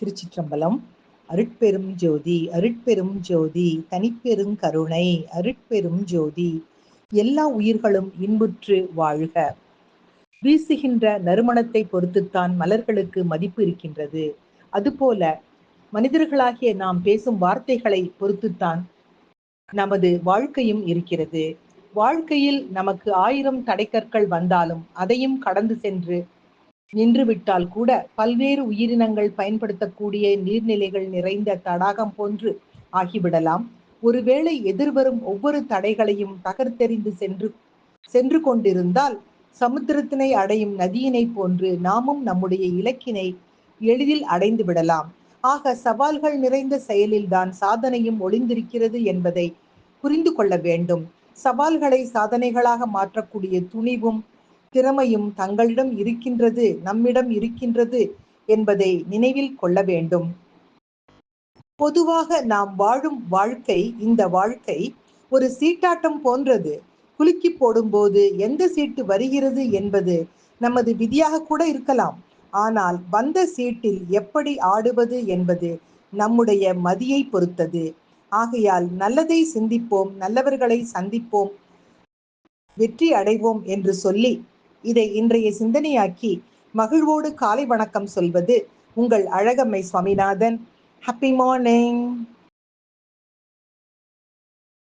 திருச்சிற்றம்பலம். அருட்பெரும் ஜோதி அருட்பெரும் ஜோதி தனிப்பெரும் கருணை அருட்பெரும் ஜோதி எல்லா உயிர்களும் இன்புற்று வாழ்க. வீசுகின்ற நறுமணத்தை பொறுத்துத்தான் மலர்களுக்கு மதிப்பு இருக்கின்றது. அதுபோல மனிதர்களாகிய நாம் பேசும் வார்த்தைகளை பொறுத்துத்தான் நமது வாழ்க்கையும் இருக்கிறது. வாழ்க்கையில் நமக்கு ஆயிரம் தடைக்கற்கள் வந்தாலும் அதையும் கடந்து சென்று நின்றுவிட்டால் கூட பல்வேறு உயிரினங்கள் பயன்படுத்தக்கூடிய நீர்நிலைகள் நிறைந்த தடாகம் போன்று ஆகிவிடலாம். ஒருவேளை எதிர்வரும் ஒவ்வொரு தடைகளையும் தகர்த்தெறிந்து சென்று சென்று கொண்டிருந்தால் சமுத்திரத்தினை அடையும் நதியினை போன்று நாமும் நம்முடைய இலக்கினை எளிதில் அடைந்து விடலாம். ஆக சவால்கள் நிறைந்த செயலில்தான் சாதனையும் ஒளிந்திருக்கிறது என்பதை புரிந்து கொள்ள வேண்டும். சவால்களை சாதனைகளாக மாற்றக்கூடிய துணிவும் திறமையும் தங்களிடம் இருக்கின்றது நம்மிடம் இருக்கின்றது என்பதை நினைவில் கொள்ள வேண்டும். பொதுவாக நாம் வாழும் வாழ்க்கை இந்த வாழ்க்கை ஒரு சீட்டாட்டம் போன்றது. குலுக்கி போடும்போது எந்த சீட்டு வருகிறது என்பது நமது விதியாக கூட இருக்கலாம். ஆனால் வந்த சீட்டில் எப்படி ஆடுவது என்பது நம்முடைய மதியை பொறுத்தது. ஆகையால் நல்லதை சிந்திப்போம் நல்லவர்களை சந்திப்போம் வெற்றி அடைவோம் என்று சொல்லி இதை இன்றைய சிந்தனையாக்கி மகிழ்வோடு காலை வணக்கம் சொல்வது உங்கள் அழகம்மை சுவாமிநாதன். Happy morning